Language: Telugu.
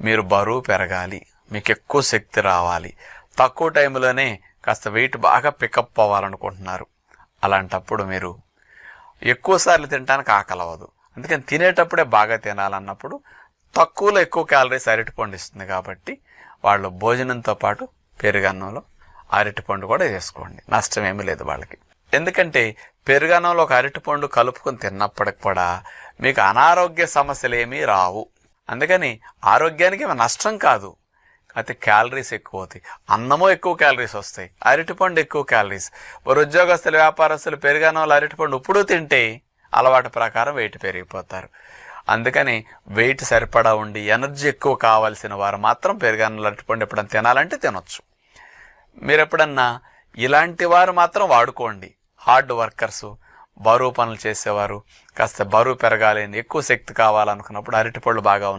మీరు బరువు పెరగాలి మీకు ఎక్కువ శక్తి రావాలి. తక్కువ టైంలోనే కాస్త వెయిట్ బాగా పికప్ అవ్వాలనుకుంటున్నారు. అలాంటప్పుడు మీరు ఎక్కువసార్లు తినడానికి ఆకలవదు అందుకని తినేటప్పుడే బాగా తినాలన్నప్పుడు తక్కువలో ఎక్కువ క్యాలరీస్ అరటిపండు ఇస్తుంది కాబట్టి వాళ్ళు భోజనంతో పాటు పెరుగన్నంలో అరటిపండు కూడా వేసుకోండి. నష్టం ఏమీ లేదు వాళ్ళకి. ఎందుకంటే పెరుగన్నంలో ఒక అరటిపండు కలుపుకొని తిన్నప్పటికి కూడా మీకు అనారోగ్య సమస్యలు ఏమీ రావు. అందుకని ఆరోగ్యానికి నష్టం కాదు. అయితే క్యాలరీస్ ఎక్కువ అవుతాయి అన్నమో ఎక్కువ క్యాలరీస్ వస్తాయి. అరటిపండు ఎక్కువ క్యాలరీస్. మరి ఉద్యోగస్తులు వ్యాపారస్తులు పెరుగన్నంలో అరటిపండు ఇప్పుడు తింటే అలవాటు ప్రకారం వెయిట్ పెరిగిపోతారు. అందుకని వెయిట్ సరిపడా ఉండి ఎనర్జీ ఎక్కువ కావాల్సిన వారు మాత్రం పెరుగన్నంలో అరటిపండు ఎప్పుడైనా తినాలంటే తినొచ్చు. మీరు ఎప్పుడన్నా ఇలాంటి వారు మాత్రం వాడుకోండి. హార్డ్ వర్కర్సు బరువు పనులు చేసేవారు కాస్త బరువు పెరగాలి ఎక్కువ శక్తి కావాలనుకున్నప్పుడు అరటిపళ్ళు బాగా